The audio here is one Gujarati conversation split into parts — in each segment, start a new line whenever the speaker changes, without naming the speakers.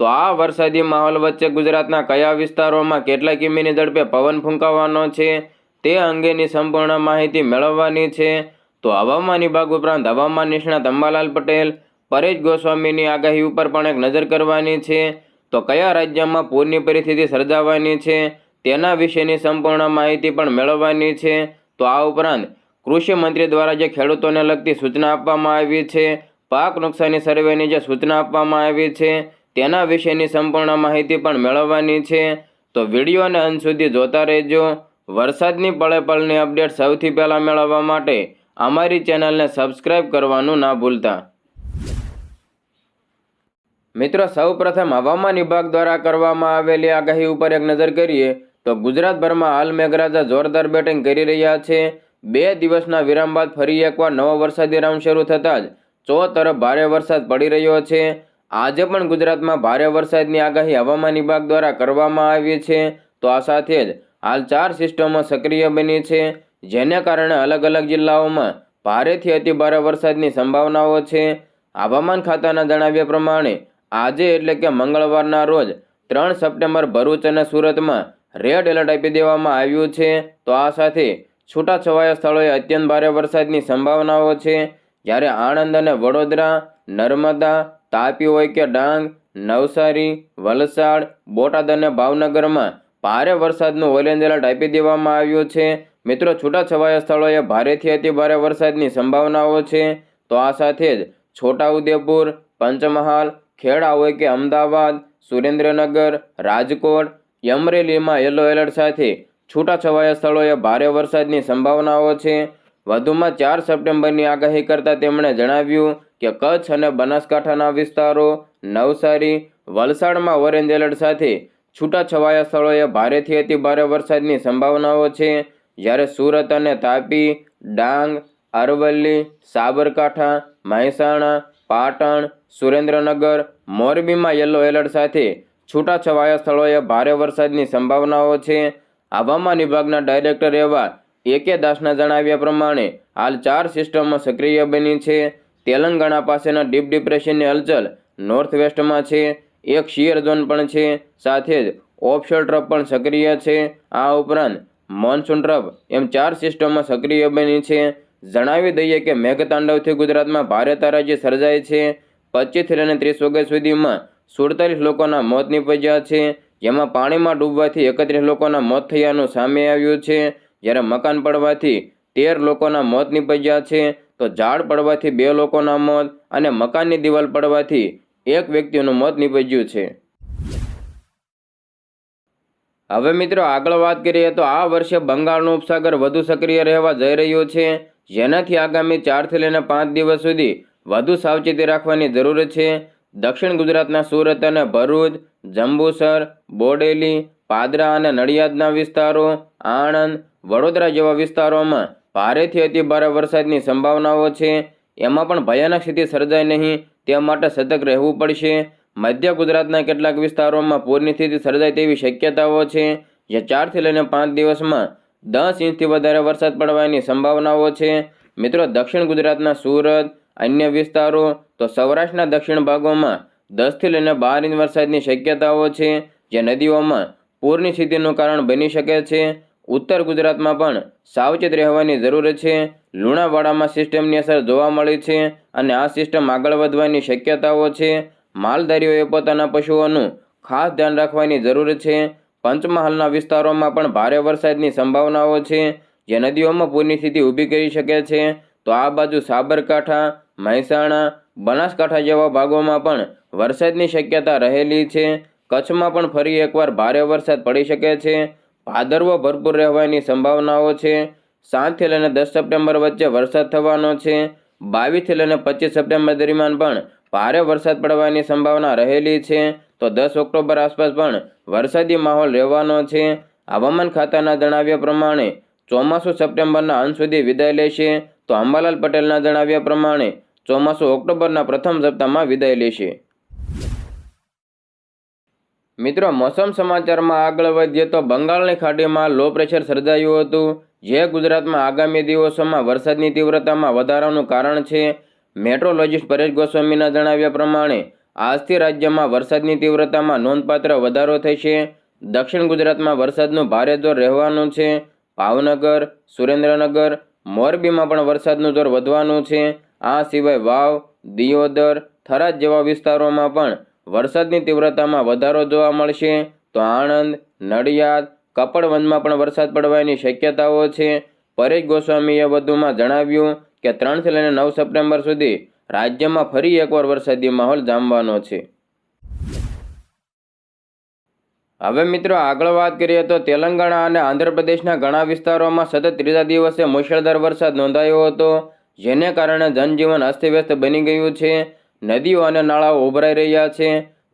તો આ વરસાદી માહોલ વચ્ચે ગુજરાતના કયા વિસ્તારોમાં કેટલા કિમીની ઝડપે પવન ફૂંકાવાનો છે તે અંગેની સંપૂર્ણ માહિતી મેળવવાની છે. તો હવામાન વિભાગ ઉપરાંત હવામાન નિષ્ણાત અંબાલાલ પટેલ, પરેશ ગોસ્વામીની આગાહી ઉપર પણ એક નજર કરવાની છે. તો કયા રાજ્યમાં પૂરની પરિસ્થિતિ સર્જાવાની છે તેના વિશેની સંપૂર્ણ માહિતી પણ મેળવવાની છે. તો આ ઉપરાંત કૃષિ મંત્રી દ્વારા જે ખેડૂતોને લગતી સૂચના આપવામાં આવી છે, પાક નુકસાની સર્વેની જે સૂચના આપવામાં આવી છે તેના વિશેની સંપૂર્ણ માહિતી પણ મેળવવાની છે. તો વિડીયોને અંત સુધી જોતા રહેજો. વરસાદની પળે પળની અપડેટ સૌથી પહેલાં મેળવવા માટે અમારી ચેનલને સબસ્ક્રાઇબ કરવાનું ના ભૂલતા. મિત્રો, સૌપ્રથમ હવામાન વિભાગ દ્વારા કરવામાં આવેલી આગાહી ઉપર એક નજર કરીએ તો ગુજરાતભરમાં હાલ મેઘરાજા જોરદાર બેટિંગ કરી રહ્યા છે. બે દિવસના વિરામ બાદ ફરી એકવાર નવો વરસાદી રાઉન્ડ શરૂ થતાં જ ચો તરફ ભારે વરસાદ પડી રહ્યો છે. આજે પણ ગુજરાતમાં ભારે વરસાદની આગાહી હવામાન વિભાગ દ્વારા કરવામાં આવી છે. તો આ સાથે જ હાલ ચાર સિસ્ટમો સક્રિય બની છે, જેને કારણે અલગ અલગ જિલ્લાઓમાં ભારેથી અતિભારે વરસાદની સંભાવનાઓ છે. હવામાન ખાતાના જણાવ્યા પ્રમાણે, આજે એટલે કે મંગળવારના રોજ ત્રણ સપ્ટેમ્બર ભરૂચ અને સુરતમાં રેડ એલર્ટ આપી દેવામાં આવ્યું છે. તો આ સાથે છૂટાછવાયા સ્થળોએ અત્યંત ભારે વરસાદની સંભાવનાઓ છે. જ્યારે આણંદ અને વડોદરા, નર્મદા તાપી હોય કે ડાંગ, નવસારી, વલસાડ, બોટાદ અને ભાવનગરમાં ભારે વરસાદનું ઓરેન્જ આપી દેવામાં આવ્યું છે. મિત્રો, છૂટાછવાયા સ્થળોએ ભારેથી અતિ ભારે વરસાદની સંભાવનાઓ છે. તો આ સાથે જ છોટાઉદેપુર, પંચમહાલ, ખેડા હોય કે અમદાવાદ, સુરેન્દ્રનગર, રાજકોટ, અમરેલીમાં યલો એલર્ટ સાથે છૂટાછવાયા સ્થળોએ ભારે વરસાદની સંભાવનાઓ છે. વધુમાં ચાર સપ્ટેમ્બરની આગાહી કરતાં તેમણે જણાવ્યું કે કચ્છ અને બનાસકાંઠાના વિસ્તારો, નવસારી, વલસાડમાં ઓરેન્જ એલર્ટ સાથે છૂટાછવાયા સ્થળોએ ભારેથી અતિ ભારે વરસાદની સંભાવનાઓ છે. જ્યારે સુરત અને તાપી, ડાંગ, અરવલ્લી, સાબરકાંઠા, મહેસાણા, પાટણ, સુરેન્દ્રનગર, મોરબીમાં યલો એલર્ટ સાથે છૂટાછવાયા સ્થળોએ ભારે વરસાદની સંભાવનાઓ છે. હવામાન વિભાગના ડાયરેક્ટર એવા એકે દાસના જણાવ્યા પ્રમાણે હાલ ચાર સિસ્ટમો સક્રિય બની છે. તેલંગાણા પાસેના ડીપ ડિપ્રેશનની હલચલ નોર્થ વેસ્ટમાં છે. એક શિયર ઝોન પણ છે. સાથે જ ઓફશોર ટ્રફ પણ સક્રિય છે. આ ઉપરાંત મોન્સૂન ટ્રફ એમ ચાર સિસ્ટમમાં સક્રિય બની છે. જણાવી દઈએ કે મેઘતાંડવથી ગુજરાતમાં ભારે તારાજી સર્જાય છે. પચીસથી લઈને ત્રીસ ઓગસ્ટ સુધીમાં સુડતાલીસ લોકોના મોત નીપજ્યા છે. જેમાં પાણીમાં ડૂબવાથી એકત્રીસ લોકોના મોત થયાનું સામે આવ્યું છે. જ્યારે મકાન પડવાથી તેર લોકોના મોત નીપજ્યા છે. તો ઝાડ પડવાથી બે લોકોના મોત અને મકાનની દિવાલ પડવાથી એક વ્યક્તિનું મોત નીપજ્યું છે. હવે મિત્રો આગળ વાત કરીએ તો આ વર્ષે બંગાળનું ઉપસાગર વધુ સક્રિય રહેવા જઈ રહ્યું છે. જેનાથી આગામી ચારથી લઈને પાંચ દિવસ સુધી વધુ સાવચેતી રાખવાની જરૂર છે. દક્ષિણ ગુજરાતના સુરત અને ભરૂચ, જંબુસર, બોડેલી, પાદરા અને નડિયાદના વિસ્તારો, આણંદ, વડોદરા જેવા વિસ્તારોમાં ભારેથી અતિ ભારે વરસાદની સંભાવનાઓ છે. એમાં પણ ભયાનક સ્થિતિ સર્જાય નહીં, તે માટે સતર્ક રહેવું પડશે. મધ્ય ગુજરાતના કેટલાક વિસ્તારોમાં પૂરની સ્થિતિ સર્જાય તેવી શક્યતાઓ છે. જે ચારથી લઈને પાંચ દિવસમાં દસ ઇંચથી વધારે વરસાદ પડવાની સંભાવનાઓ છે. મિત્રો, દક્ષિણ ગુજરાતના સુરત, અન્ય વિસ્તારો, તો સૌરાષ્ટ્રના દક્ષિણ ભાગોમાં દસથી લઈને બાર ઇંચ વરસાદની શક્યતાઓ છે. જે નદીઓમાં પૂરની સ્થિતિનું કારણ બની શકે છે. ઉત્તર ગુજરાતમાં પણ સાવચેત રહેવાની જરૂર છે. લુણાવાડામાં સિસ્ટમની અસર જોવા મળી છે અને આ સિસ્ટમ આગળ વધવાની શક્યતાઓ છે. માલધારીઓએ પોતાના પશુઓનું ખાસ ધ્યાન રાખવાની જરૂર છે. પંચમહાલના વિસ્તારોમાં પણ ભારે વરસાદની સંભાવનાઓ છે. જે નદીઓમાં પૂરની સ્થિતિ ઊભી કરી શકે છે. તો આ બાજુ સાબરકાંઠા, મહેસાણા, બનાસકાંઠા જેવા ભાગોમાં પણ વરસાદની શક્યતા રહેલી છે. કચ્છમાં પણ ફરી એકવાર ભારે વરસાદ પડી શકે છે. ભાદરવો ભરપૂર રહેવાની સંભાવનાઓ છે. સાતથી લઈને દસ સપ્ટેમ્બર વચ્ચે વરસાદ થવાનો છે. બાવીસથી લઈને પચીસ સપ્ટેમ્બર દરમિયાન પણ ભારે વરસાદ પડવાની સંભાવના રહેલી છે. તો દસ ઓક્ટોબર આસપાસ પણ વરસાદી માહોલ રહેવાનો છે. હવામાન ખાતાના જણાવ્યા પ્રમાણે ચોમાસું સપ્ટેમ્બરના અંત સુધી વિદાય લેશે. તો અંબાલાલ પટેલના જણાવ્યા પ્રમાણે ચોમાસું ઓક્ટોબરના પ્રથમ સપ્તાહમાં વિદાય લેશે. મિત્રો, મોસમ સમાચારમાં આગળ વધીએ તો બંગાળની ખાડીમાં લો પ્રેશર સર્જાયું હતું, જે ગુજરાતમાં આગામી દિવસોમાં વરસાદની તીવ્રતામાં વધારાનું કારણ છે. મેટ્રોલોજીસ્ટ પરેશ ગોસ્વામીના જણાવ્યા પ્રમાણે, આજથી રાજ્યમાં વરસાદની તીવ્રતામાં નોંધપાત્ર વધારો થશે. દક્ષિણ ગુજરાતમાં વરસાદનું ભારે જોર રહેવાનું છે. ભાવનગર, સુરેન્દ્રનગર, મોરબીમાં પણ વરસાદનું જોર વધવાનું છે. આ સિવાય વાવ, દિયોદર, થરાદ જેવા વિસ્તારોમાં પણ વરસાદની તીવ્રતામાં વધારો જોવા મળશે. તો આણંદ, નડિયાદ કપડવનમાં પણ વરસાદ પડવાની શક્યતાઓ છે. પરેશ ગોસ્વામીએ વધુમાં જણાવ્યું કે, ત્રણથી લઈને નવ સપ્ટેમ્બર સુધી રાજ્યમાં ફરી એકવાર વરસાદી માહોલ જામવાનો છે. હવે મિત્રો આગળ વાત કરીએ તો તેલંગાણા અને આંધ્રપ્રદેશના ઘણા વિસ્તારોમાં સતત ત્રીજા દિવસે મુશળધાર વરસાદ નોંધાયો હતો, જેને કારણે જનજીવન અસ્તવ્યસ્ત બની ગયું છે. નદીઓ અને નાળાઓ ઉભરાઈ રહ્યા છે.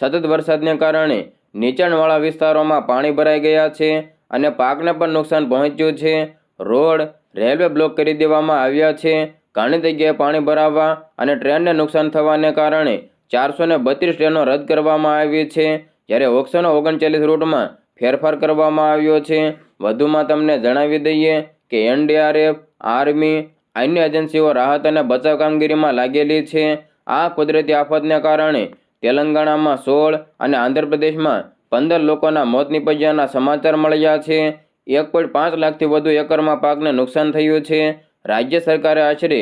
સતત વરસાદને કારણે નીચાણવાળા વિસ્તારોમાં પાણી ભરાઈ ગયા છે અને પાકને પણ નુકસાન પહોંચ્યું છે. રોડ, રેલવે બ્લોક કરી દેવામાં આવ્યા છે. ઘણી જગ્યાએ પાણી ભરાવા અને ટ્રેનને નુકસાન થવાને કારણે ચારસો ને બત્રીસ ટ્રેનો રદ કરવામાં આવી છે. જ્યારે ઓગણસો ઓગણચાલીસ રૂટમાં ફેરફાર કરવામાં આવ્યો છે. વધુમાં તમને જણાવી દઈએ કે એનડીઆરએફ, આર્મી, અન્ય એજન્સીઓ રાહત અને બચાવ કામગીરીમાં લાગેલી છે. આ કુદરતી આફતને કારણે તેલંગાણામાં સોળ અને આંધ્રપ્રદેશમાં પંદર લોકોના મોત નિપજ્યાના સમાચાર મળ્યા છે. એક પોઈન્ટ પાંચ લાખથી વધુ એકરમાં પાકને નુકસાન થયું છે. રાજ્ય સરકારે આશરે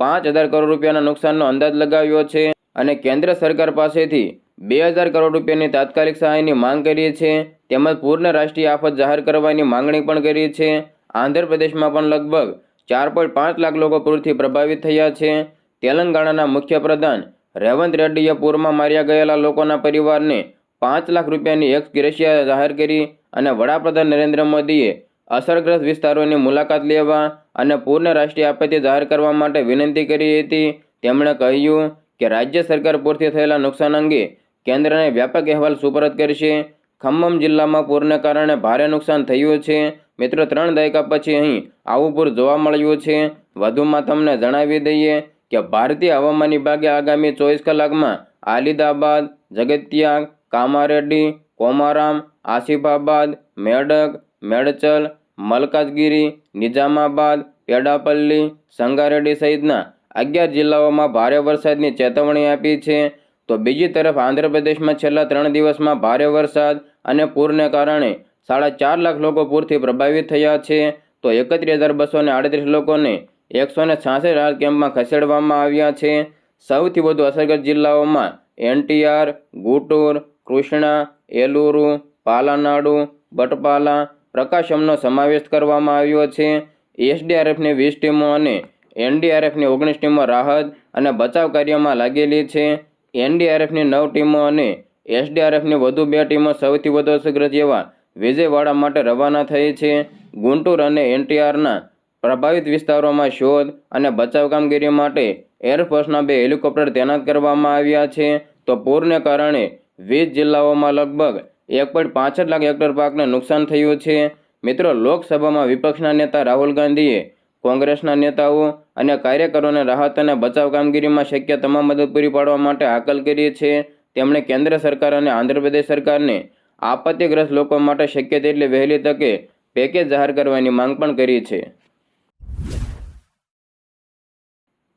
પાંચ હજાર કરોડ રૂપિયાના નુકસાનનો અંદાજ લગાવ્યો છે અને કેન્દ્ર સરકાર પાસેથી બે હજાર કરોડ રૂપિયાની તાત્કાલિક સહાયની માંગ કરી છે. તેમજ પૂર્ણ રાષ્ટ્રીય આફત જાહેર કરવાની માંગણી પણ કરી છે. આંધ્રપ્રદેશમાં પણ લગભગ ચાર પોઈન્ટ પાંચ લાખ લોકો પૂરથી પ્રભાવિત થયા છે. તેલંગાણાના મુખ્યપ્રધાન રેવંત રેડ્ડીએ પૂરમાં માર્યા ગયેલા લોકોના પરિવારને પાંચ લાખ રૂપિયાની એક્સ ગ્રેશિયા જાહેર કરી અને વડાપ્રધાન નરેન્દ્ર મોદીએ અસરગ્રસ્ત વિસ્તારોની મુલાકાત લેવા અને પૂરને રાષ્ટ્રીય આપત્તિ જાહેર કરવા માટે વિનંતી કરી હતી. તેમણે કહ્યું કે રાજ્ય સરકાર પૂરથી થયેલા નુકસાન અંગે કેન્દ્રને વ્યાપક અહેવાલ સુપરત કરશે. ખમ્મમ જિલ્લામાં પૂરને કારણે ભારે નુકસાન થયું છે. મિત્રો, ત્રણ દાયકા પછી અહીં આવું પૂર જોવા મળ્યું છે. વધુમાં તમને જણાવી દઈએ કે ભારતીય હવામાન વિભાગે આગામી ચોવીસ કલાકમાં આલિદાબાદ, જગત્યાગ, કામારેડ્ડી, કોમારામ, આસિફાબાદ, મેડક, મેડચલ, મલકાજગીરી નિજામાબાદ પેડાપલ્લી, સંગારેડ્ડી સહિતના અગિયાર જિલ્લાઓમાં ભારે વરસાદની ચેતવણી આપી છે. તો બીજી તરફ આંધ્રપ્રદેશમાં છેલ્લા ત્રણ દિવસમાં ભારે વરસાદ અને પૂરને કારણે સાડા ચાર લાખ લોકો પૂરથી પ્રભાવિત થયા છે. તો એકત્રીસ હજાર બસો આડત્રીસ લોકોને એકસો ને છાસઠ આર કેમ્પમાં ખસેડવામાં આવ્યા છે. સૌથી વધુ અસરગ્રસ્ત જિલ્લાઓમાં એનટીઆર, ગુટુર, કૃષ્ણા, એલુરુ, પાલાનાડુ, બટપાલા પ્રકાશમનો સમાવેશ કરવામાં આવ્યો છે. એસડીઆરએફની વીસ ટીમો અને એનડીઆરએફની ઓગણીસ ટીમો રાહત અને બચાવ કાર્યમાં લાગેલી છે. એનડીઆરએફની નવ ટીમો અને એસડીઆરએફની વધુ બે ટીમો સૌથી વધુ અસરગ્રસ્ત એવા વિજયવાડા માટે રવાના થઈ છે. ગુંટુર અને એનટીઆરના પ્રભાવિત વિસ્તારોમાં શોધ અને બચાવ કામગીરી માટે એરફોર્સના બે હેલિકોપ્ટર તૈનાત કરવામાં આવ્યા છે. તો પૂરને કારણે વીસ જિલ્લાઓમાં લગભગ એક પોઈન્ટ પાસઠ લાખ હેક્ટર પાકને નુકસાન થયું છે. મિત્રો, લોકસભામાં વિપક્ષના નેતા રાહુલ ગાંધીએ કોંગ્રેસના નેતાઓ અને કાર્યકરોને રાહત અને બચાવ કામગીરીમાં શક્ય તમામ મદદ પૂરી પાડવા માટે હાકલ કરી છે. તેમણે કેન્દ્ર સરકાર અને આંધ્રપ્રદેશ સરકારને આપત્તિગ્રસ્ત લોકો માટે શક્ય તેટલી વહેલી તકે પેકેજ જાહેર કરવાની માંગ પણ કરી છે.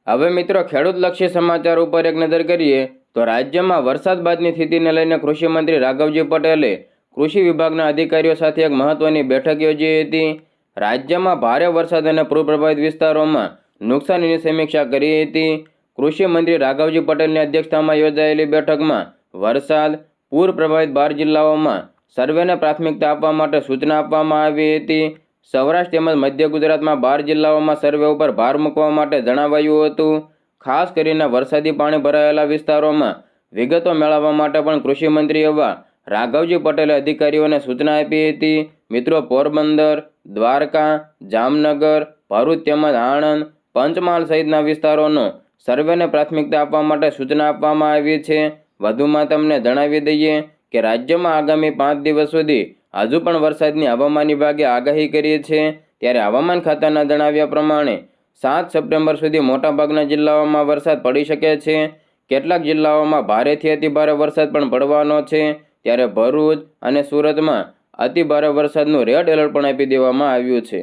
હવે મિત્રો ખેડૂતલક્ષી સમાચાર ઉપર એક નજર કરીએ તો રાજ્યમાં વરસાદ બાદની સ્થિતિને લઈને કૃષિમંત્રી રાઘવજી પટેલે કૃષિ વિભાગના અધિકારીઓ સાથે એક મહત્વની બેઠક યોજી હતી. રાજ્યમાં ભારે વરસાદ અને પૂર પ્રભાવિત વિસ્તારોમાં નુકસાનીની સમીક્ષા કરી હતી. કૃષિમંત્રી રાઘવજી પટેલની અધ્યક્ષતામાં યોજાયેલી બેઠકમાં વરસાદ પૂર પ્રભાવિત બાર જિલ્લાઓમાં સર્વેને પ્રાથમિકતા આપવા માટે સૂચના આપવામાં આવી હતી. સૌરાષ્ટ્ર તેમજ મધ્ય ગુજરાતમાં બાર જિલ્લાઓમાં સર્વે ઉપર ભાર મૂકવા માટે જણાવાયું હતું. ખાસ કરીને વરસાદી પાણી ભરાયેલા વિસ્તારોમાં વિગતો મેળવવા માટે પણ કૃષિમંત્રી એવા રાઘવજી પટેલે અધિકારીઓને સૂચના આપી હતી. મિત્રો, પોરબંદર, દ્વારકા, જામનગર, ભરૂચ તેમજ આણંદ, પંચમહાલ સહિતના વિસ્તારોનો સર્વેને પ્રાથમિકતા આપવા માટે સૂચના આપવામાં આવી છે. વધુમાં તમને જણાવી દઈએ કે રાજ્યમાં આગામી પાંચ દિવસ સુધી હજુ પણ વરસાદની હવામાન વિભાગે આગાહી કરી છે. ત્યારે હવામાન ખાતાના જણાવ્યા પ્રમાણે સાત સપ્ટેમ્બર સુધી મોટાભાગના જિલ્લાઓમાં વરસાદ પડી શકે છે. કેટલાક જિલ્લાઓમાં ભારેથી અતિભારે વરસાદ પણ પડવાનો છે. ત્યારે ભરૂચ અને સુરતમાં અતિભારે વરસાદનું રેડ એલર્ટ પણ આપી દેવામાં આવ્યું છે.